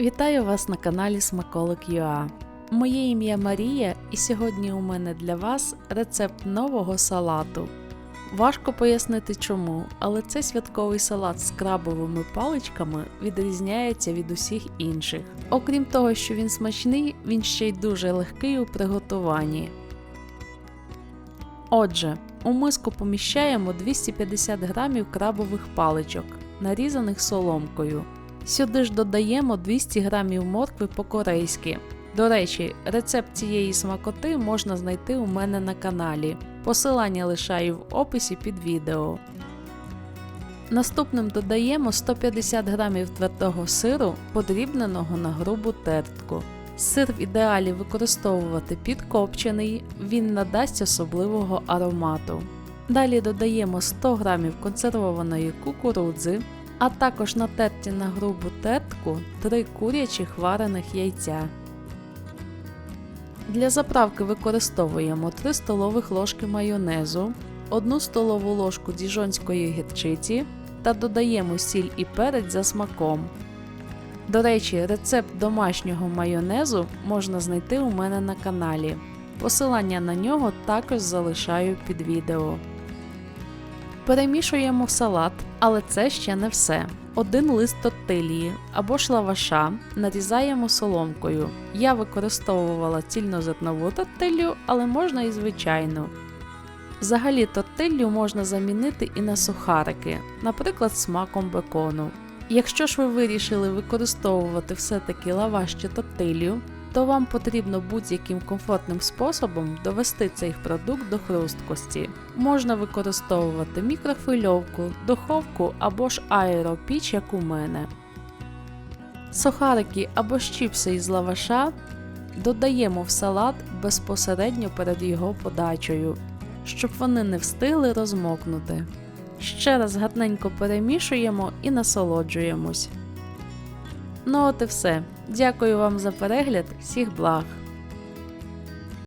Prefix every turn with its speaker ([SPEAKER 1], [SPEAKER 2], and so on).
[SPEAKER 1] Вітаю вас на каналі Смаколик ЮА. Моє ім'я Марія, і сьогодні у мене для вас рецепт нового салату. Важко пояснити чому, але цей святковий салат з крабовими паличками відрізняється від усіх інших. Окрім того, що він смачний, він ще й дуже легкий у приготуванні. Отже, у миску поміщаємо 250 грамів крабових паличок, нарізаних соломкою. Сюди ж додаємо 200 грамів моркви по-корейськи. До речі, рецепт цієї смакоти можна знайти у мене на каналі. Посилання лишаю в описі під відео. Наступним додаємо 150 грамів твердого сиру, подрібненого на грубу тертку. Сир в ідеалі використовувати підкопчений, він надасть особливого аромату. Далі додаємо 100 грамів консервованої кукурудзи, а також натерті на грубу тертку 3 курячих варених яйця. Для заправки використовуємо 3 столових ложки майонезу, 1 столову ложку діжонської гірчиці та додаємо сіль і перець за смаком. До речі, рецепт домашнього майонезу можна знайти у мене на каналі. Посилання на нього також залишаю під відео. Перемішуємо салат, але це ще не все. Один лист тортилії або ж лаваша нарізаємо соломкою. Я використовувала цільнозернову тортилью, але можна і звичайну. Взагалі тортиллю можна замінити і на сухарики, наприклад, смаком бекону. Якщо ж ви вирішили використовувати все-таки лаваш чи тортилью, то вам потрібно будь-яким комфортним способом довести цей продукт до хрусткості. Можна використовувати мікрохвильовку, духовку або ж аеропіч, як у мене. Сухарики або ж чіпси із лаваша додаємо в салат безпосередньо перед його подачею, щоб вони не встигли розмокнути. Ще раз гарненько перемішуємо і насолоджуємось. Ну от і все. Дякую вам за перегляд, всіх благ!